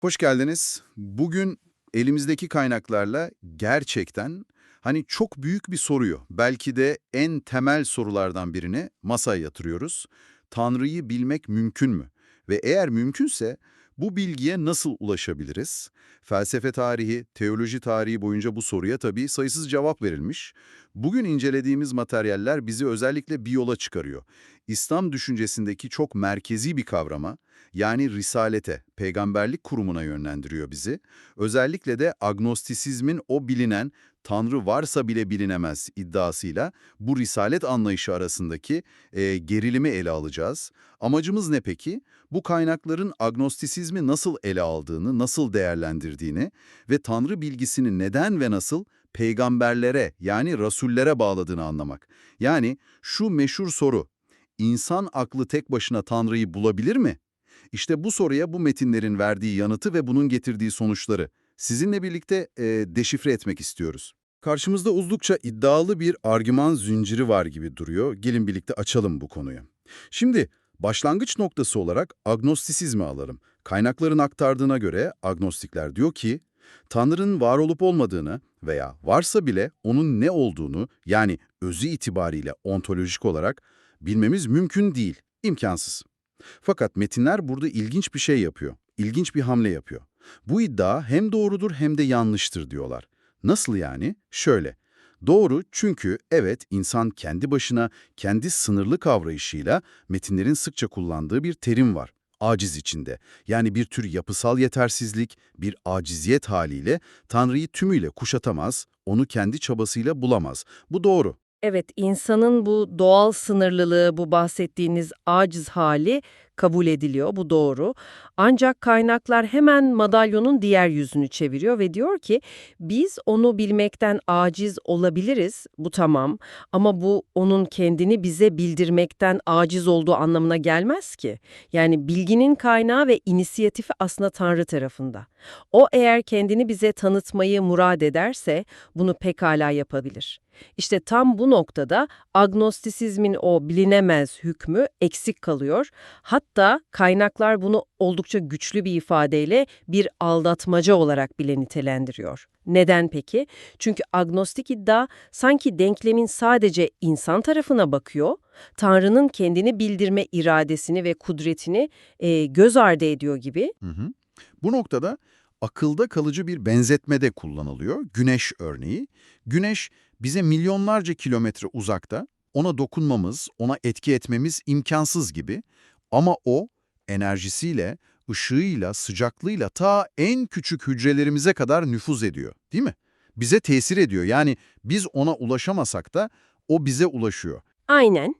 Hoş geldiniz. Bugün elimizdeki kaynaklarla gerçekten hani çok büyük bir soruyu, belki de en temel sorulardan birini masaya yatırıyoruz. Tanrı'yı bilmek mümkün mü? Ve eğer mümkünse bu bilgiye nasıl ulaşabiliriz? Felsefe tarihi, teoloji tarihi boyunca bu soruya tabii sayısız cevap verilmiş. Bugün incelediğimiz materyaller bizi özellikle bir yola çıkarıyor. İslam düşüncesindeki çok merkezi bir kavrama, yani risalete, peygamberlik kurumuna yönlendiriyor bizi. Özellikle de agnostisizmin o bilinen, Tanrı varsa bile bilinemez iddiasıyla bu risalet anlayışı arasındaki e, gerilimi ele alacağız. Amacımız ne peki? Bu kaynakların agnostisizmi nasıl ele aldığını, nasıl değerlendirdiğini ve Tanrı bilgisini neden ve nasıl peygamberlere yani rasullere bağladığını anlamak. Yani şu meşhur soru, insan aklı tek başına Tanrı'yı bulabilir mi? İşte bu soruya bu metinlerin verdiği yanıtı ve bunun getirdiği sonuçları sizinle birlikte e, deşifre etmek istiyoruz. Karşımızda oldukça iddialı bir argüman zinciri var gibi duruyor. Gelin birlikte açalım bu konuyu. Şimdi başlangıç noktası olarak agnostisizmi alalım. Kaynakların aktardığına göre agnostikler diyor ki, Tanrı'nın var olup olmadığını veya varsa bile onun ne olduğunu yani özü itibariyle ontolojik olarak bilmemiz mümkün değil, imkansız. Fakat metinler burada ilginç bir şey yapıyor, ilginç bir hamle yapıyor. Bu iddia hem doğrudur hem de yanlıştır diyorlar. Nasıl yani? Şöyle. Doğru çünkü evet insan kendi başına, kendi sınırlı kavrayışıyla metinlerin sıkça kullandığı bir terim var. Aciz içinde. Yani bir tür yapısal yetersizlik, bir aciziyet haliyle Tanrı'yı tümüyle kuşatamaz, onu kendi çabasıyla bulamaz. Bu doğru. Evet, insanın bu doğal sınırlılığı, bu bahsettiğiniz aciz hali kabul ediliyor, bu doğru. Ancak kaynaklar hemen madalyonun diğer yüzünü çeviriyor ve diyor ki biz onu bilmekten aciz olabiliriz, bu tamam. Ama bu onun kendini bize bildirmekten aciz olduğu anlamına gelmez ki. Yani bilginin kaynağı ve inisiyatifi aslında Tanrı tarafında. O eğer kendini bize tanıtmayı murad ederse bunu pekala yapabilir. İşte tam bu noktada agnostisizmin o bilinemez hükmü eksik kalıyor. Hatta kaynaklar bunu oldukça güçlü bir ifadeyle bir aldatmaca olarak bile nitelendiriyor. Neden peki? Çünkü agnostik iddia sanki denklemin sadece insan tarafına bakıyor, Tanrı'nın kendini bildirme iradesini ve kudretini e, göz ardı ediyor gibi. Hı hı. Bu noktada akılda kalıcı bir benzetme de kullanılıyor. Güneş örneği. Güneş bize milyonlarca kilometre uzakta, ona dokunmamız, ona etki etmemiz imkansız gibi. Ama o enerjisiyle, ışığıyla, sıcaklığıyla ta en küçük hücrelerimize kadar nüfuz ediyor, değil mi? Bize tesir ediyor. Yani biz ona ulaşamasak da o bize ulaşıyor. Aynen.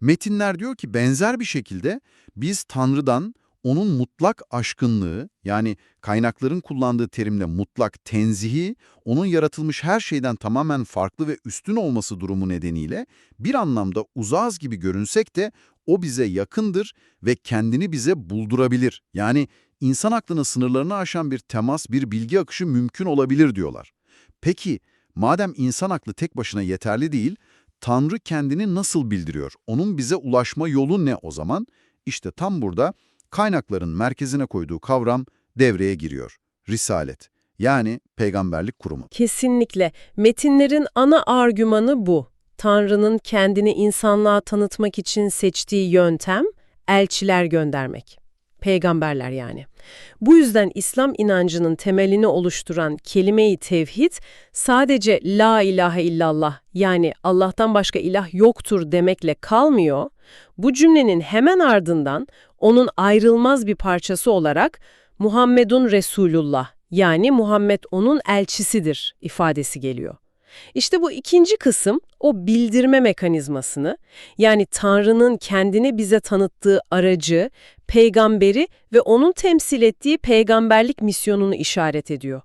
Metinler diyor ki benzer bir şekilde biz Tanrı'dan onun mutlak aşkınlığı yani kaynakların kullandığı terimle mutlak tenzihi, onun yaratılmış her şeyden tamamen farklı ve üstün olması durumu nedeniyle bir anlamda uzağız gibi görünsek de o bize yakındır ve kendini bize buldurabilir. Yani insan aklının sınırlarını aşan bir temas, bir bilgi akışı mümkün olabilir diyorlar. Peki madem insan aklı tek başına yeterli değil, Tanrı kendini nasıl bildiriyor? Onun bize ulaşma yolu ne o zaman? İşte tam burada kaynakların merkezine koyduğu kavram devreye giriyor. Risalet, yani peygamberlik kurumu. Kesinlikle. Metinlerin ana argümanı bu. Tanrı'nın kendini insanlığa tanıtmak için seçtiği yöntem, elçiler göndermek. Peygamberler yani. Bu yüzden İslam inancının temelini oluşturan kelime-i tevhid sadece la ilahe illallah yani Allah'tan başka ilah yoktur demekle kalmıyor. Bu cümlenin hemen ardından onun ayrılmaz bir parçası olarak Muhammedun Resulullah yani Muhammed onun elçisidir ifadesi geliyor. İşte bu ikinci kısım o bildirme mekanizmasını yani Tanrı'nın kendini bize tanıttığı aracı, peygamberi ve onun temsil ettiği peygamberlik misyonunu işaret ediyor.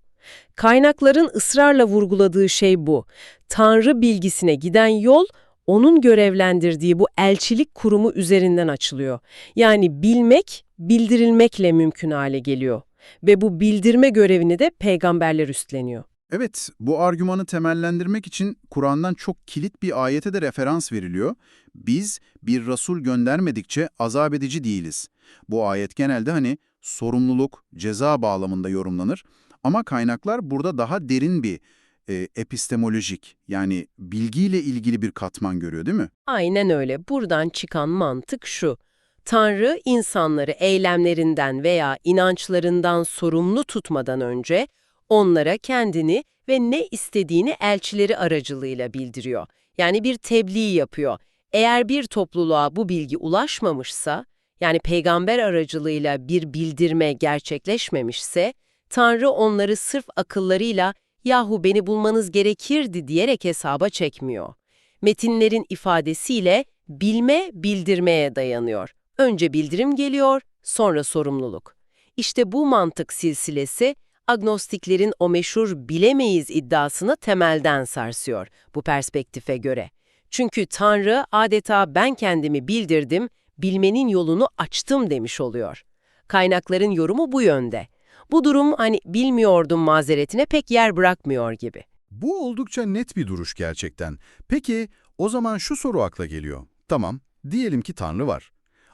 Kaynakların ısrarla vurguladığı şey bu. Tanrı bilgisine giden yol onun görevlendirdiği bu elçilik kurumu üzerinden açılıyor. Yani bilmek, bildirilmekle mümkün hale geliyor. Ve bu bildirme görevini de peygamberler üstleniyor. Evet, bu argümanı temellendirmek için Kur'an'dan çok kilit bir ayete de referans veriliyor. Biz bir Resul göndermedikçe azap edici değiliz. Bu ayet genelde hani sorumluluk, ceza bağlamında yorumlanır. Ama kaynaklar burada daha derin bir e, epistemolojik yani bilgiyle ilgili bir katman görüyor değil mi? Aynen öyle. Buradan çıkan mantık şu. Tanrı insanları eylemlerinden veya inançlarından sorumlu tutmadan önce onlara kendini ve ne istediğini elçileri aracılığıyla bildiriyor. Yani bir tebliğ yapıyor. Eğer bir topluluğa bu bilgi ulaşmamışsa, yani peygamber aracılığıyla bir bildirme gerçekleşmemişse, Tanrı onları sırf akıllarıyla yahu beni bulmanız gerekirdi diyerek hesaba çekmiyor. Metinlerin ifadesiyle bilme bildirmeye dayanıyor. Önce bildirim geliyor, sonra sorumluluk. İşte bu mantık silsilesi agnostiklerin o meşhur bilemeyiz iddiasını temelden sarsıyor bu perspektife göre. Çünkü Tanrı adeta ben kendimi bildirdim, bilmenin yolunu açtım demiş oluyor. Kaynakların yorumu bu yönde. Bu durum hani bilmiyordum mazeretine pek yer bırakmıyor gibi. Bu oldukça net bir duruş gerçekten. Peki o zaman şu soru akla geliyor. Tamam, diyelim ki Tanrı var.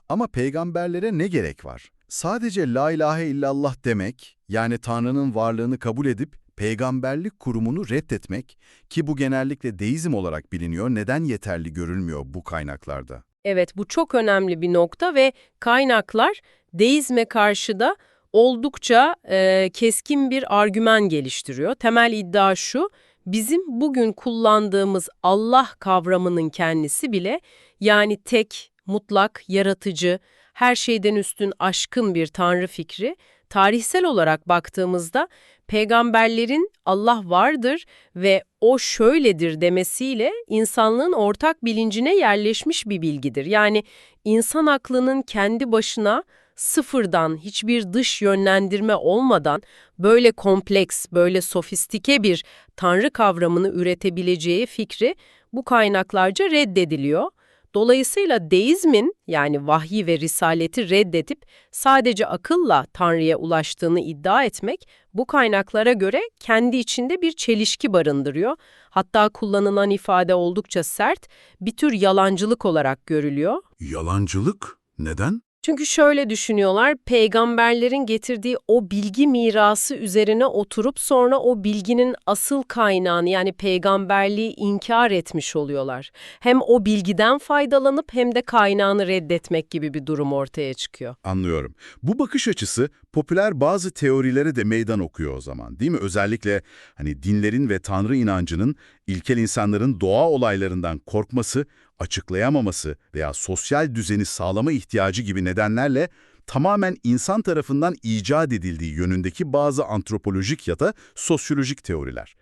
Ama peygamberlere ne gerek var? Sadece la ilahe illallah demek, yani Tanrı'nın varlığını kabul edip peygamberlik kurumunu reddetmek ki bu genellikle deizm olarak biliniyor, neden yeterli görülmüyor bu kaynaklarda? Evet bu çok önemli bir nokta ve kaynaklar deizme karşı da oldukça e, keskin bir argüman geliştiriyor. Temel iddia şu, bizim bugün kullandığımız Allah kavramının kendisi bile yani tek, mutlak, yaratıcı, her şeyden üstün aşkın bir tanrı fikri, tarihsel olarak baktığımızda peygamberlerin Allah vardır ve o şöyledir demesiyle insanlığın ortak bilincine yerleşmiş bir bilgidir. Yani insan aklının kendi başına sıfırdan hiçbir dış yönlendirme olmadan böyle kompleks, böyle sofistike bir tanrı kavramını üretebileceği fikri bu kaynaklarca reddediliyor. Dolayısıyla deizmin yani vahyi ve risaleti reddedip sadece akılla Tanrı'ya ulaştığını iddia etmek bu kaynaklara göre kendi içinde bir çelişki barındırıyor. Hatta kullanılan ifade oldukça sert, bir tür yalancılık olarak görülüyor. Yalancılık? Neden? Çünkü şöyle düşünüyorlar, peygamberlerin getirdiği o bilgi mirası üzerine oturup sonra o bilginin asıl kaynağını yani peygamberliği inkar etmiş oluyorlar. Hem o bilgiden faydalanıp hem de kaynağını reddetmek gibi bir durum ortaya çıkıyor. Anlıyorum. Bu bakış açısı popüler bazı teorilere de meydan okuyor o zaman değil mi? Özellikle hani dinlerin ve tanrı inancının ilkel insanların doğa olaylarından korkması, açıklayamaması veya sosyal düzeni sağlama ihtiyacı gibi nedenlerle tamamen insan tarafından icat edildiği yönündeki bazı antropolojik ya da sosyolojik teoriler.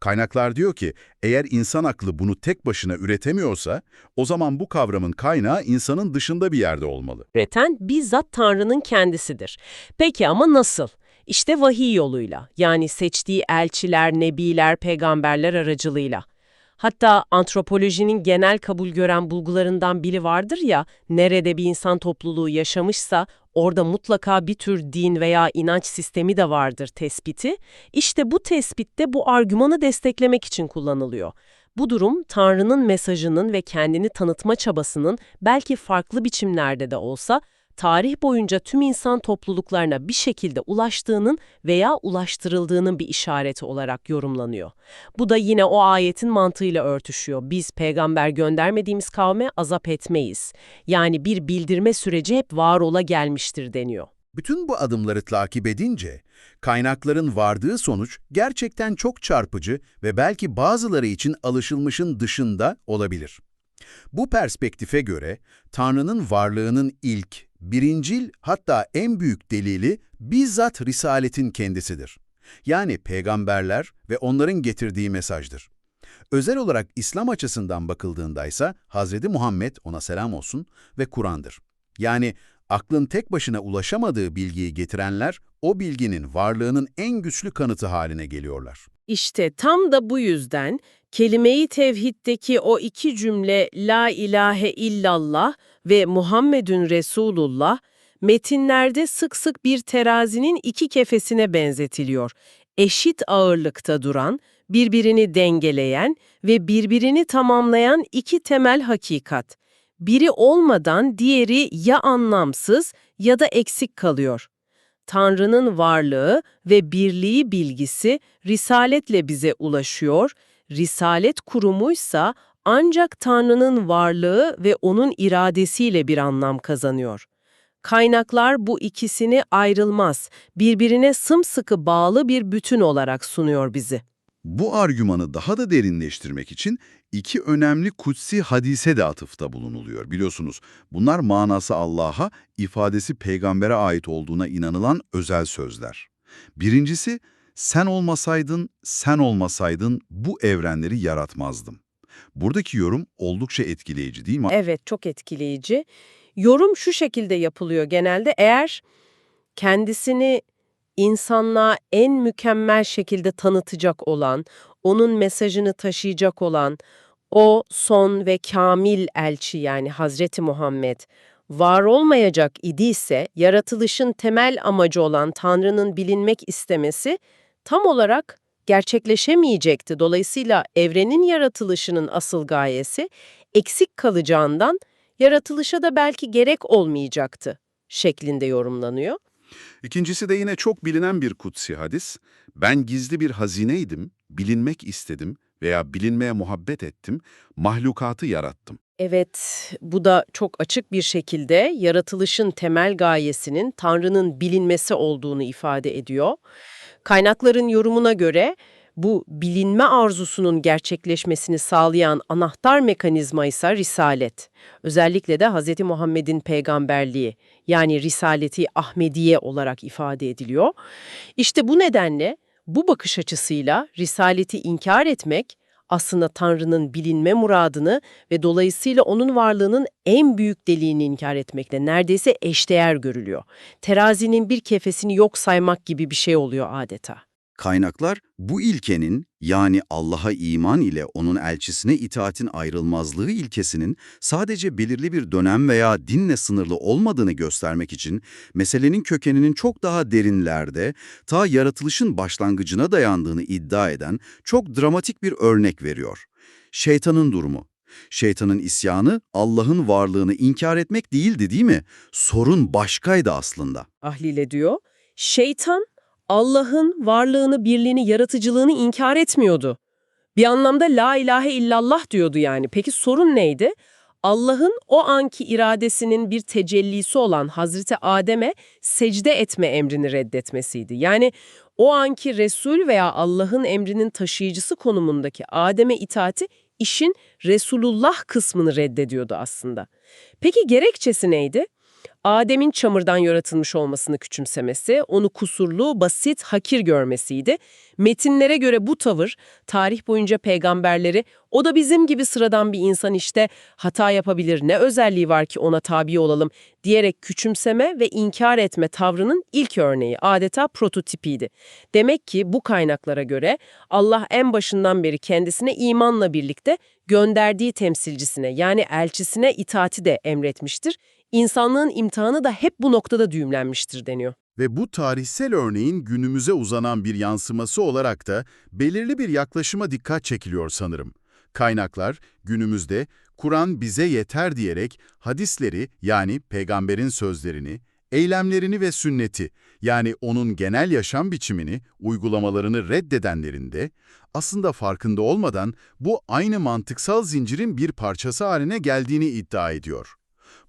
Kaynaklar diyor ki eğer insan aklı bunu tek başına üretemiyorsa o zaman bu kavramın kaynağı insanın dışında bir yerde olmalı. Üreten bizzat Tanrı'nın kendisidir. Peki ama nasıl? İşte vahiy yoluyla, yani seçtiği elçiler, nebiler, peygamberler aracılığıyla. Hatta antropolojinin genel kabul gören bulgularından biri vardır ya, nerede bir insan topluluğu yaşamışsa orada mutlaka bir tür din veya inanç sistemi de vardır tespiti. İşte bu tespitte bu argümanı desteklemek için kullanılıyor. Bu durum Tanrı'nın mesajının ve kendini tanıtma çabasının belki farklı biçimlerde de olsa tarih boyunca tüm insan topluluklarına bir şekilde ulaştığının veya ulaştırıldığının bir işareti olarak yorumlanıyor. Bu da yine o ayetin mantığıyla örtüşüyor. Biz peygamber göndermediğimiz kavme azap etmeyiz. Yani bir bildirme süreci hep var ola gelmiştir deniyor. Bütün bu adımları takip edince, kaynakların vardığı sonuç gerçekten çok çarpıcı ve belki bazıları için alışılmışın dışında olabilir. Bu perspektife göre Tanrı'nın varlığının ilk, birincil hatta en büyük delili bizzat Risaletin kendisidir. Yani peygamberler ve onların getirdiği mesajdır. Özel olarak İslam açısından bakıldığında ise Hz. Muhammed ona selam olsun ve Kur'an'dır. Yani aklın tek başına ulaşamadığı bilgiyi getirenler o bilginin varlığının en güçlü kanıtı haline geliyorlar. İşte tam da bu yüzden kelime-i tevhiddeki o iki cümle La ilahe illallah ve Muhammedun Resulullah metinlerde sık sık bir terazinin iki kefesine benzetiliyor. Eşit ağırlıkta duran, birbirini dengeleyen ve birbirini tamamlayan iki temel hakikat. Biri olmadan diğeri ya anlamsız ya da eksik kalıyor. Tanrı'nın varlığı ve birliği bilgisi risaletle bize ulaşıyor. Risalet kurumuysa ancak Tanrı'nın varlığı ve onun iradesiyle bir anlam kazanıyor. Kaynaklar bu ikisini ayrılmaz, birbirine sımsıkı bağlı bir bütün olarak sunuyor bizi. Bu argümanı daha da derinleştirmek için iki önemli kutsi hadise de atıfta bulunuluyor. Biliyorsunuz bunlar manası Allah'a, ifadesi peygambere ait olduğuna inanılan özel sözler. Birincisi, sen olmasaydın, sen olmasaydın bu evrenleri yaratmazdım. Buradaki yorum oldukça etkileyici değil mi? Evet, çok etkileyici. Yorum şu şekilde yapılıyor genelde. Eğer kendisini insanlığa en mükemmel şekilde tanıtacak olan, onun mesajını taşıyacak olan o son ve kamil elçi yani Hazreti Muhammed var olmayacak idiyse yaratılışın temel amacı olan Tanrı'nın bilinmek istemesi tam olarak gerçekleşemeyecekti. Dolayısıyla evrenin yaratılışının asıl gayesi eksik kalacağından yaratılışa da belki gerek olmayacaktı şeklinde yorumlanıyor. İkincisi de yine çok bilinen bir kutsi hadis. Ben gizli bir hazineydim, bilinmek istedim veya bilinmeye muhabbet ettim, mahlukatı yarattım. Evet, bu da çok açık bir şekilde yaratılışın temel gayesinin Tanrı'nın bilinmesi olduğunu ifade ediyor. Kaynakların yorumuna göre bu bilinme arzusunun gerçekleşmesini sağlayan anahtar mekanizma ise risalet. Özellikle de Hz. Muhammed'in peygamberliği yani risaleti Ahmediye olarak ifade ediliyor. İşte bu nedenle bu bakış açısıyla risaleti inkar etmek aslında Tanrı'nın bilinme muradını ve dolayısıyla onun varlığının en büyük deliğini inkar etmekle neredeyse eşdeğer görülüyor. Terazinin bir kefesini yok saymak gibi bir şey oluyor adeta. Kaynaklar bu ilkenin yani Allah'a iman ile onun elçisine itaatin ayrılmazlığı ilkesinin sadece belirli bir dönem veya dinle sınırlı olmadığını göstermek için meselenin kökeninin çok daha derinlerde, ta yaratılışın başlangıcına dayandığını iddia eden çok dramatik bir örnek veriyor. Şeytanın durumu. Şeytanın isyanı Allah'ın varlığını inkar etmek değildi değil mi? Sorun başkaydı aslında. Ahlile diyor, şeytan Allah'ın varlığını, birliğini, yaratıcılığını inkar etmiyordu. Bir anlamda la ilahe illallah diyordu yani. Peki sorun neydi? Allah'ın o anki iradesinin bir tecellisi olan Hazreti Adem'e secde etme emrini reddetmesiydi. Yani o anki Resul veya Allah'ın emrinin taşıyıcısı konumundaki Adem'e itaati işin Resulullah kısmını reddediyordu aslında. Peki gerekçesi neydi? Adem'in çamurdan yaratılmış olmasını küçümsemesi, onu kusurlu, basit, hakir görmesiydi. Metinlere göre bu tavır, tarih boyunca peygamberleri, o da bizim gibi sıradan bir insan işte, hata yapabilir, ne özelliği var ki ona tabi olalım, diyerek küçümseme ve inkar etme tavrının ilk örneği, adeta prototipiydi. Demek ki bu kaynaklara göre Allah en başından beri kendisine imanla birlikte gönderdiği temsilcisine yani elçisine itaati de emretmiştir. İnsanlığın imtihanı da hep bu noktada düğümlenmiştir deniyor. Ve bu tarihsel örneğin günümüze uzanan bir yansıması olarak da belirli bir yaklaşıma dikkat çekiliyor sanırım. Kaynaklar günümüzde Kur'an bize yeter diyerek hadisleri yani peygamberin sözlerini, eylemlerini ve sünneti yani onun genel yaşam biçimini, uygulamalarını reddedenlerin de aslında farkında olmadan bu aynı mantıksal zincirin bir parçası haline geldiğini iddia ediyor.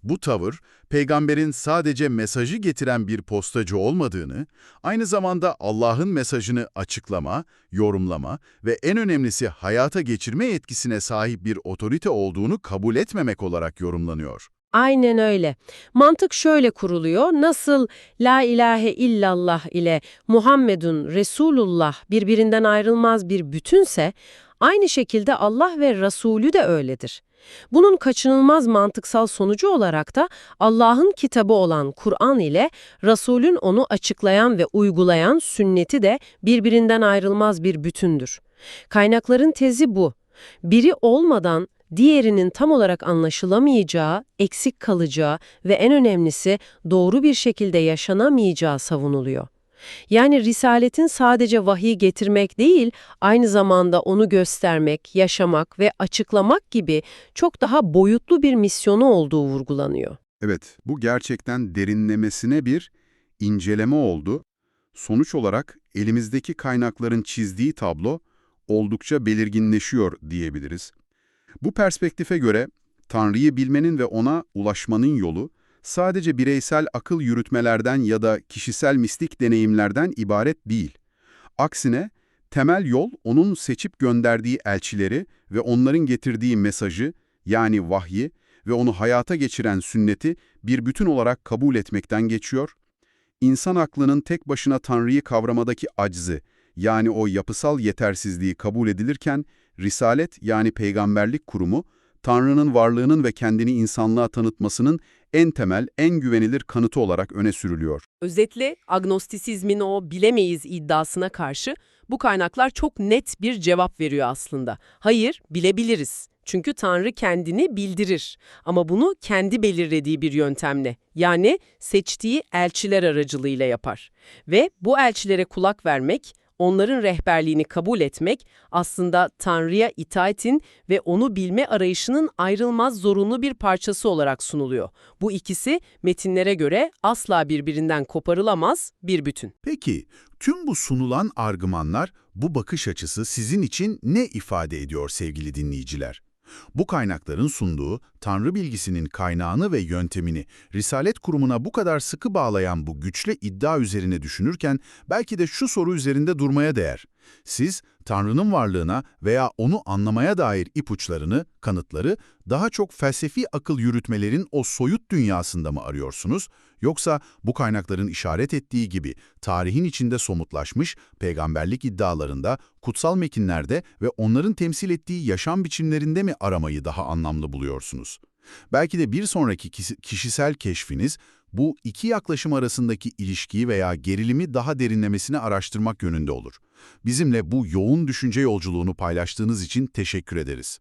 Bu tavır, peygamberin sadece mesajı getiren bir postacı olmadığını, aynı zamanda Allah'ın mesajını açıklama, yorumlama ve en önemlisi hayata geçirme etkisine sahip bir otorite olduğunu kabul etmemek olarak yorumlanıyor. Aynen öyle. Mantık şöyle kuruluyor. Nasıl La ilahe illallah ile Muhammedun Resulullah birbirinden ayrılmaz bir bütünse, aynı şekilde Allah ve Resulü de öyledir. Bunun kaçınılmaz mantıksal sonucu olarak da Allah'ın kitabı olan Kur'an ile Resul'ün onu açıklayan ve uygulayan sünneti de birbirinden ayrılmaz bir bütündür. Kaynakların tezi bu. Biri olmadan diğerinin tam olarak anlaşılamayacağı, eksik kalacağı ve en önemlisi doğru bir şekilde yaşanamayacağı savunuluyor. Yani risaletin sadece vahiy getirmek değil, aynı zamanda onu göstermek, yaşamak ve açıklamak gibi çok daha boyutlu bir misyonu olduğu vurgulanıyor. Evet, bu gerçekten derinlemesine bir inceleme oldu. Sonuç olarak elimizdeki kaynakların çizdiği tablo oldukça belirginleşiyor diyebiliriz. Bu perspektife göre Tanrı'yı bilmenin ve ona ulaşmanın yolu sadece bireysel akıl yürütmelerden ya da kişisel mistik deneyimlerden ibaret değil. Aksine temel yol onun seçip gönderdiği elçileri ve onların getirdiği mesajı yani vahyi ve onu hayata geçiren sünneti bir bütün olarak kabul etmekten geçiyor. İnsan aklının tek başına Tanrı'yı kavramadaki aczı yani o yapısal yetersizliği kabul edilirken Risalet yani peygamberlik kurumu Tanrı'nın varlığının ve kendini insanlığa tanıtmasının en temel, en güvenilir kanıtı olarak öne sürülüyor. Özetle agnostisizmin o bilemeyiz iddiasına karşı bu kaynaklar çok net bir cevap veriyor aslında. Hayır, bilebiliriz. Çünkü Tanrı kendini bildirir. Ama bunu kendi belirlediği bir yöntemle, yani seçtiği elçiler aracılığıyla yapar. Ve bu elçilere kulak vermek, onların rehberliğini kabul etmek aslında Tanrı'ya itaatin ve onu bilme arayışının ayrılmaz zorunlu bir parçası olarak sunuluyor. Bu ikisi metinlere göre asla birbirinden koparılamaz bir bütün. Peki, tüm bu sunulan argümanlar, bu bakış açısı sizin için ne ifade ediyor sevgili dinleyiciler? Bu kaynakların sunduğu Tanrı bilgisinin kaynağını ve yöntemini Risalet Kurumu'na bu kadar sıkı bağlayan bu güçlü iddia üzerine düşünürken belki de şu soru üzerinde durmaya değer. Siz Tanrı'nın varlığına veya onu anlamaya dair ipuçlarını, kanıtları daha çok felsefi akıl yürütmelerin o soyut dünyasında mı arıyorsunuz? Yoksa bu kaynakların işaret ettiği gibi tarihin içinde somutlaşmış peygamberlik iddialarında, kutsal metinlerde ve onların temsil ettiği yaşam biçimlerinde mi aramayı daha anlamlı buluyorsunuz? Belki de bir sonraki kişisel keşfiniz bu iki yaklaşım arasındaki ilişkiyi veya gerilimi daha derinlemesine araştırmak yönünde olur. Bizimle bu yoğun düşünce yolculuğunu paylaştığınız için teşekkür ederiz.